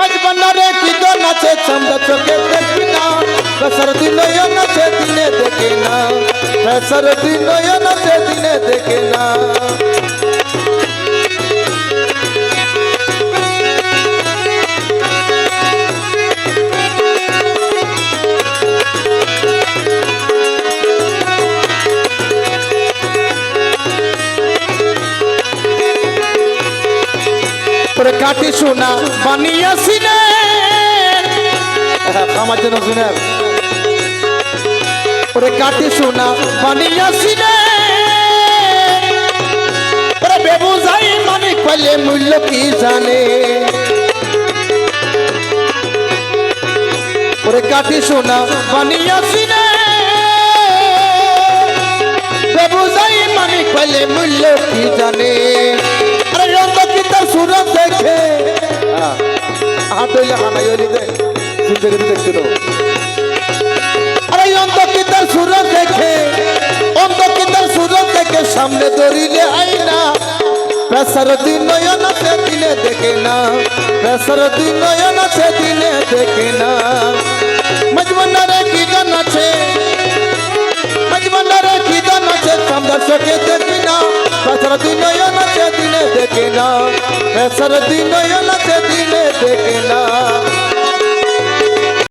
মজবনারে কি তো নাচে চন্দ চোখে দেখি না। বেসর দিন নাচে দিনে দেখে না। বেসর দিন নাচে দিনে দেখে না। পরে কাটি সোনা বানিয়াছিনে আমার জন্য শুনে। পরে কাটি সোনা বানিয়াছিনে পরে বেবু যাই মানিক পাইলে মূল্য কি জানে? পরে কাটি সোনা বানিয়াছিনে বেবু যাই মানিক পাইলে মূল্য কি জানে? হাত হইলে হানাই হইলি দে। জিন্দগি দেখতে দেবো আরে অন্ত কি তার সুরত দেখে অন্ত কি তার সুরত দেখে সামনে দৌড়িলে আইনা পেশার দিন নয়ন আছে দিনে দেখে না। পেশার দিন নয়ন আছে দিনে দেখে না। মজমনারে কি গান আছে? মজমনারে কি গান আছে? সামনে চোখে দেখি আছে দিনে দিন নয়ন আছে দিনে দেখে না।